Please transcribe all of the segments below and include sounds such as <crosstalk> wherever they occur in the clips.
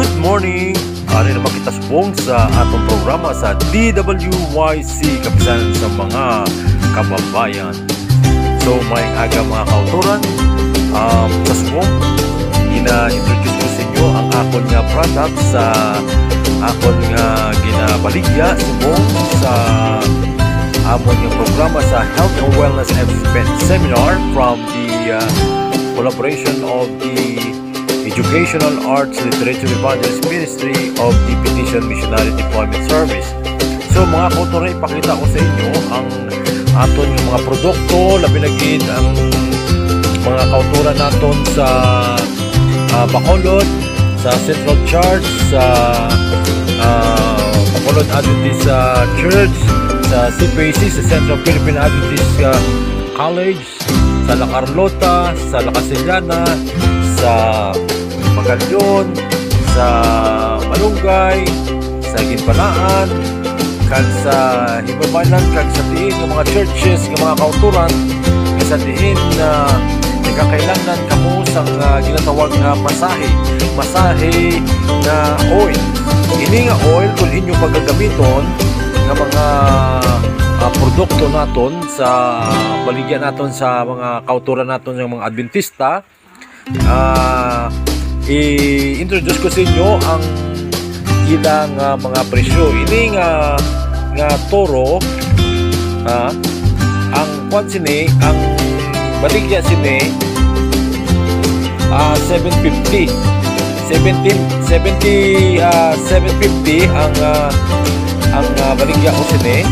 Good morning! Ari naman kita subong sa atong programa sa DWYC Kapisanan sa mga kababayan. So may aga mga kauturan um, sa subong ina-introduce ko sa inyo ang akon nga product sa akon nga ginabaligya subong sa amon nga programa sa Health and Wellness Event Seminar from the uh, collaboration of the Educational Arts Literature Evangelist Ministry of the Petition Missionary Deployment Service. So mga kauturan, ipakita ko sa inyo ang aton yung mga produkto, labi na gid ang mga kauturan naton sa uh, Bacolod, sa Central Church, sa uh, Bacolod Adventist uh, Church, sa CPAC, sa Central Philippine Adventist uh, College, sa La Carlota, sa La Castellana, sa Magalyon, sa Malunggay, sa Ginpanaan, kag sa Hibabalan, kag sa diin ng mga churches, ng mga kauturan, sa diin na nagkakailangan kamo sa uh, ginatawag nga masahe, masahe na oil. Ini nga oil kung inyo pagagamiton nga mga uh, produkto naton sa baligyan naton sa mga kauturan naton ng mga Adventista ah i-introduce ko sa inyo ang ilang ah, mga presyo. Ini nga nga toro ah, ang kwan sini ang baligya sini ah 750 17 70 ah, 750 ang ah, ang ah, baligya ko sini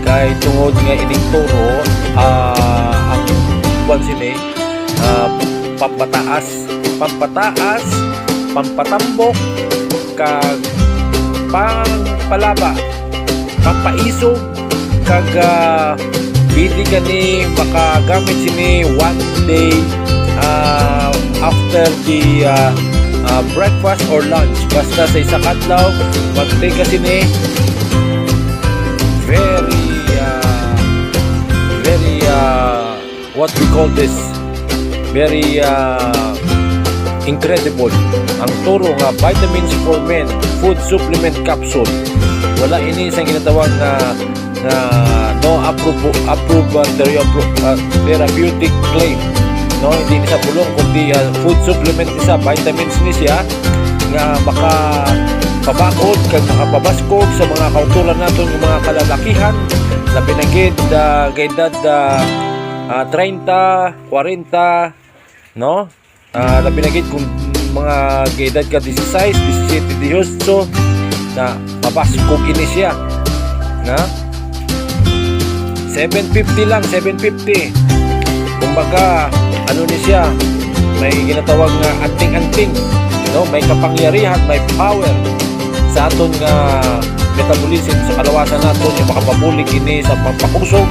kay tungod nga ining toro ah, ang kwan sini ah, pampataas pampataas pampatambok kag pangpalaba pampaisog kag uh, pili ka ni makagamit sini one day uh, after the uh, uh, breakfast or lunch. Basta sa isa kadlaw mag-take ka sini very uh, very uh, what we call this very uh, incredible. Ang turo nga vitamins for men food supplement capsule. Wala ini isang ginatawag na na no approve approve uh, uh, therapeutic claim. No hindi ni sa bulong kundi uh, food supplement isa vitamins ni siya nga maka pabakod kag makapabaskog sa mga kautulan naton ng mga kalalakihan na pinagid uh, gaydad uh, uh, 30 40 no? Uh, labi na kung mga edad ka 16, 17, 18 na mapaskog ini siya. Na? 750 lang 750 kumbaga ano ni siya may ginatawag nga anting-anting. No? May kapangyarihan may power sa aton nga metabolism sa kalawasan naton yung makapabulig ini sa pampakusog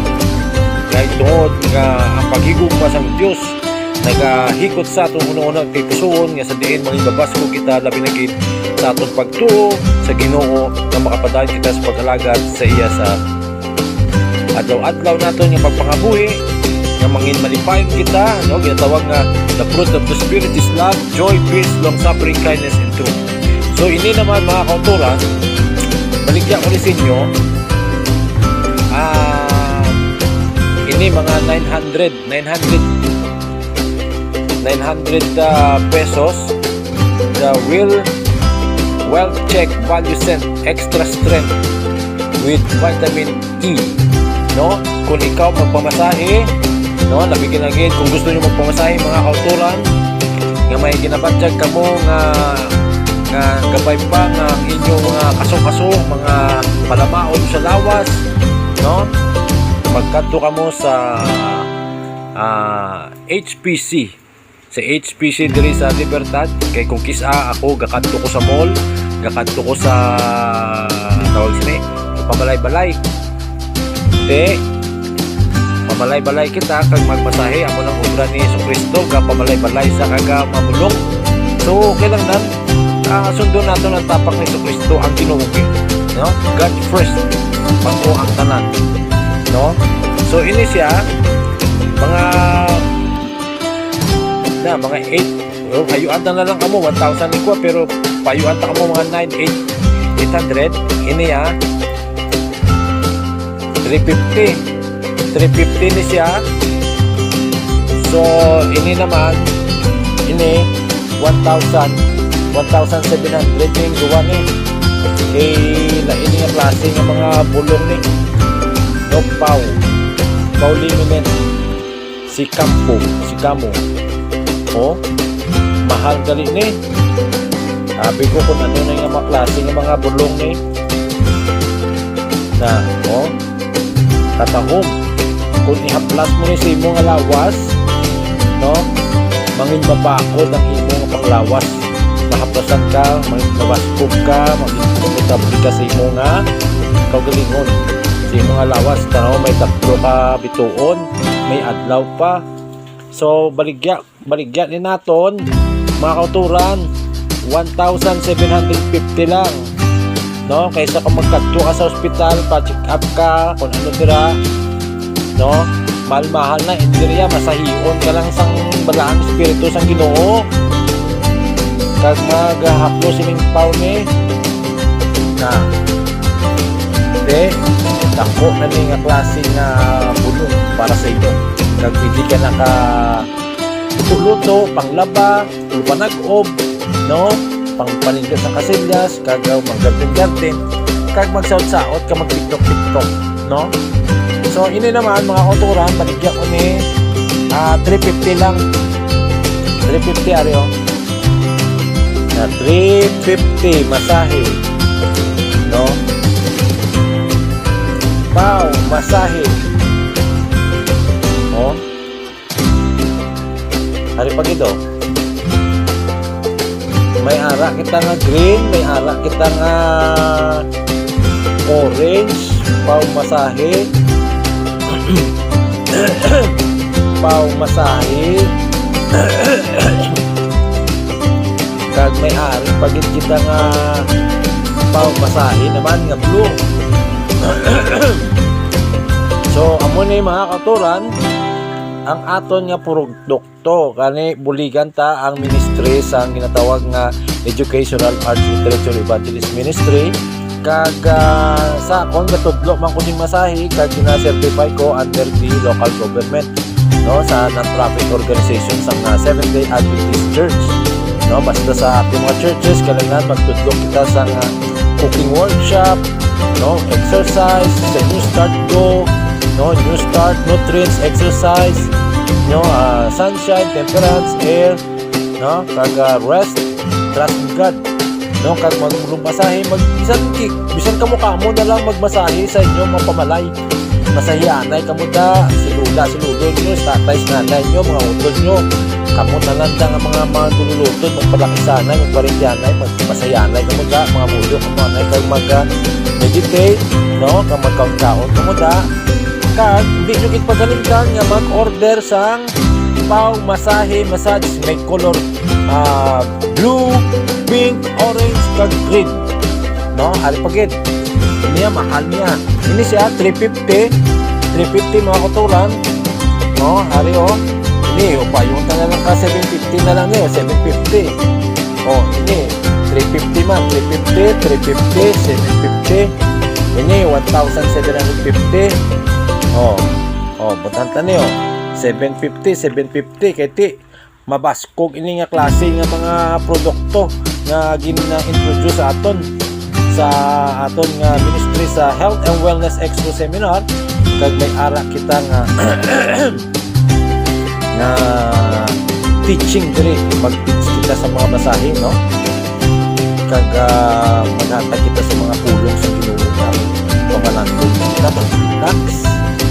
kay tungod nga ang paghigugma sang Dios nagahikot sa atong una-una kay pusuon nga sa diin mga babasko kita labi na gid sa atong pagtuo sa Ginoo nga makapadayon kita sa paghalagad sa iya sa adlaw-adlaw naton nga pagpangabuhi nga mangin malipayon kita no? Ginatawag nga the fruit of the spirit is love joy peace long suffering kindness and truth. So ini naman mga kauturan baligyan ko ni sa inyo ah ini mga 900 900 900 uh, pesos. The will wealth check value cent extra strength with vitamin E. No? Kung ikaw magpamasahe no? Nabigyan lagi kung gusto niyo magpamasahe mga kauturan nga may ginabadyag kamo nga nga gabay pa nga inyong mga kaso-kaso mga palamaon sa lawas no? Magkadto kamo sa ah, HPC sa HPC diri sa Libertad kay kung kisa ako gakadto ko sa mall gakadto ko sa tawag sini? Pamalay-balay te pamalay-balay kita kag magmasahe amo ng obra ni Yesu Kristo ga pamalay-balay sa kaga mamulong so okay lang nan uh, sundo nato ng tapak ni Yesu Kristo ang ginuugi no? God first bago ang tanan. No? So ini siya mga na mga 8 oh, hayuan na lang kamo 1,000 ni ko pero payuan ta mo mga 9 800 ini ah. 350 350 ni siya. So ini naman ini 1,000 1,700 yung gawa ni. Eh lain nga klase ng mga bulong ni. No pau pau liminen si kampo si kamo oh mahal gali ni. Sabi ko kung ano na yung mga klase ng mga bulong ni. Na oh katahom kung ihaplas mo ni sa imong lawas no mangin mabakod ang imong panglawas. Mahaplasan ka mangin mabaskog ka mangin kumitabli ka sa imong nga kaugalingon sa imong lawas tanaw may tatlo ka bituon may adlaw pa so baligya baligya ni naton mga kauturan 1,750 lang. No kaysa kung magkadto ka sa ospital pa-check up ka kung ano tira no mahal-mahal na indiriya masahion ka lang sang balaang espiritu sang Ginoo. Kag maghaplo sining paw ni na. De dako na ni nga klase nga bulong para sa inyo. Kag pwede ka naka luto panglaba panag-ob no? Pang paninda sa kasilyas kag uh, mag-garden-garden kag magsaot-saot ka mag-tiktok-tiktok no? So ini naman mga kauturan baligyan ko ni ah, 350 lang. 350 ari oh. Na 350 masahe Pau, masahe. Oh Hari pagi do may ara kita nga green may ara kita nga orange pau masahe. <clears throat> Pau masahe. <clears throat> Kag may ari pagit kita nga pau masahe naman nga blue <coughs> so amo ni mga katuran ang aton nga produkto kani buligan ta ang ministry sa ang ginatawag nga Educational Arts Literature Evangelist Ministry. Kag ah, sa akong gatudlo man ko masahi kag gina-certify ko under the local government no sa non-profit organization sa nga Seventh Day Adventist Church. No basta sa ating mga churches kailangan magtudlo kita sa nga cooking workshop no exercise sa New Start Go. No New Start Nutrients Exercise. No ah, sunshine temperance air. No kag ah, rest. Trust in God. No kag maglumasahe mag bisan ki bisan kamo kamo na lang magmasahe sa inyo mga pamalay. Masahianay kamo da si lula si lulo nyo si tatay si nanay nyo mga utol nyo kamo na lang da nga mga mga dululutod magpalaki sanay magparindianay magmasahianay kamo da mga mulo kamo anay kag mag ah, meditate no? Kag magkaon-kaon. Kamo da kag di nyo kit pagalingan nga mag-order sang pau masahe massage may color ah, blue pink orange kag green. No? Hari pagid niya mahal niya. Ini siya 350 350 mga kuturan no? Hari oh. Ini upayong ta na lang ka 750 na lang niya 750 oh ini 350 man 350 350 750 ini 1750 Oh. Oh, butanta niyo. 750, 750 kay ti mabaskog ini nga klase nga mga produkto nga gina-introduce sa aton sa aton nga ministry sa Health and Wellness Expo Seminar kag may ara kita nga <coughs> nga teaching diri mag-teach kita sa mga basahin no kag uh, maghatag kita sa mga pulong sa Ginoo nga pamalandong kita mag-relax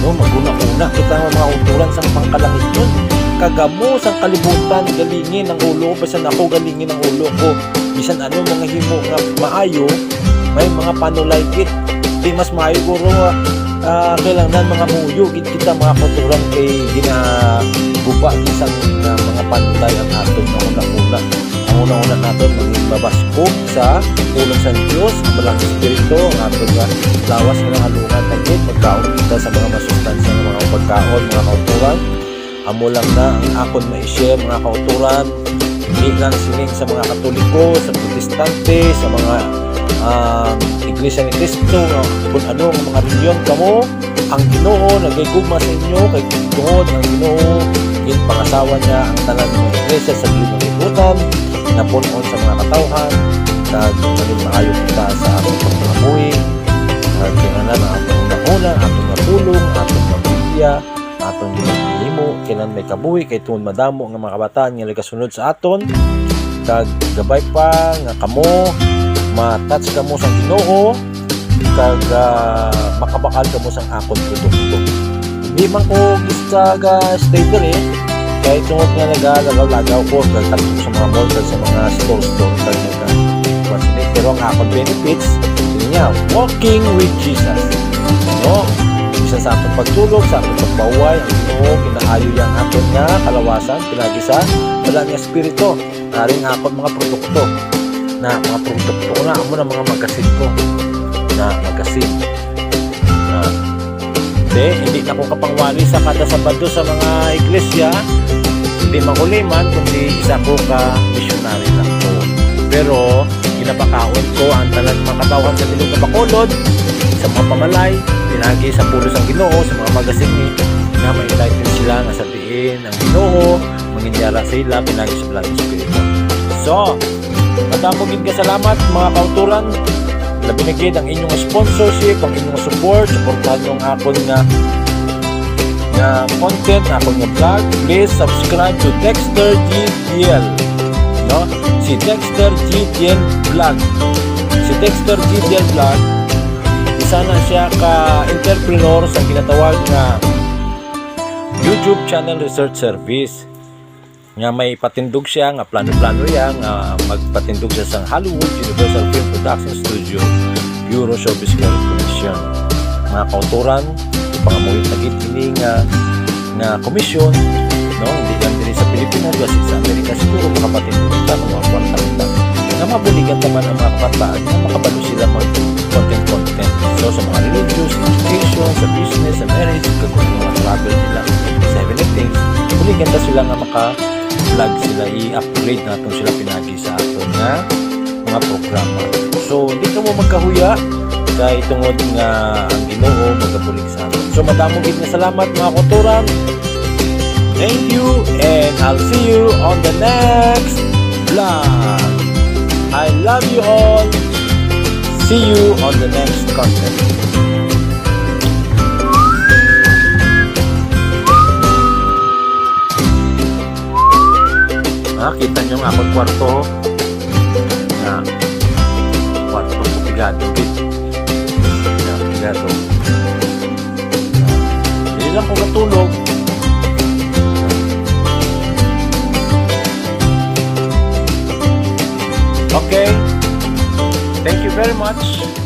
no? Maguna-una kita nga mga uturan sa pangkalangit nun. Kagamo sa kalibutan galingin ang ulo ko bisan ako galingin ang ulo ko. Bisan ano mga himo nga maayo may mga panulaykit. Di mas maayo guro ah, kailangan mga muyo gid kita mga kuturan kay ginaguba bisan nga mga panulay ang aton nga una-una ang una-una naton maging mabaskog sa tulong sa Diyos. Ang balang espiritu ang aton nga lawas nga halungan tagit magkaon kita sa mga masustansya nga mga pagkaon mga kauturan. Amo lang na ang akon ma-share mga kauturan. Hindi lang sining sa mga katoliko, sa protestante, sa mga um, Iglesia ni Cristo, nga kung ano ang mga reliyon kamo, ang Ginoo nagigugma sa inyo kay tungod ang Ginoo in pangasawa niya ang tanan ng iglesia sa gilid ng ibutan na punon sa mga katawhan kag maging maayo kita sa atong pagmamuhi kag kinahanglan ang atong nahuna atong napulong atong mabigya atong ginahimo kinan may kabuhi kay tuon madamo nga mga kabataan nga nagasunod sa aton. Kag gabay pa nga kamo ma-touch kamo sa Ginoo kag ah, makabakal kamo sang akon produkto hindi man ko gista ga stay dire kay tungod nga nagalagaw-lagaw kag takbo sa mga kag sa mga store store kag naga vaccinate pero ang akon benefits yun nga walking with Jesus. No? Isa sa atong pagtulog sa atong pagbahuay ang Ginoo kinaayo yang aton nga kalawasan pinagi sa wala nga espiritu. Aring akon mga produkto. Na mga produkto na amo na mga magasin ko. Na magasin hindi, hindi na ko kapangwali sa kada sabado sa mga iglesia. Hindi makuliman kundi isa ko ka missionary lang ko pero ginapakaon ko ang tanan mga katawan sa bilog na sa mga pamalay pinagi sa pulos ang ginoo sa mga magasin ni na may enlighten sila nga sabihin ang ginoo manginyara sila pinagi sa Black Spirit so madamogin ka salamat mga kauturan na gid ang inyong sponsorship, ang inyong support, supportahan nyo ang akon nga nga content, akon nga vlog. Please subscribe to Dexter GDL. No? Si Dexter GDL Vlog. Si Dexter GDL Vlog, isa na siya ka entrepreneur sa ginatawag nga YouTube Channel Research Service nga may patindog siya nga plano-plano niya nga magpatindog siya sa Hollywood Universal Film Production Studio Bureau Showbiz Commission. Mga kauturan ipangamulit na gid kini nga nga komisyon no? Hindi lang din sa Pilipinas kasi sa Amerika siguro makapatindog ta ng mga kwarta nga mabuligan naman ang mga kabataan nga makabalo sila mag content content. So sa mga religious education sa business sa marriage kag kung mga travel nila sa everything buligan ta sila nga maka vlog sila i-upgrade natin sila pinagi sa ato nga mga programa. So, hindi ka mo magkahuya kay tungod nga ang Ginoo magabulig sa atin. So, madamo gid nga salamat mga kuturan. Thank you and I'll see you on the next vlog. I love you all. See you on the next content. Nakita nyo nga akong kwarto na kwarto ko pigado na pigado hindi lang ko katulog okay. Thank you very much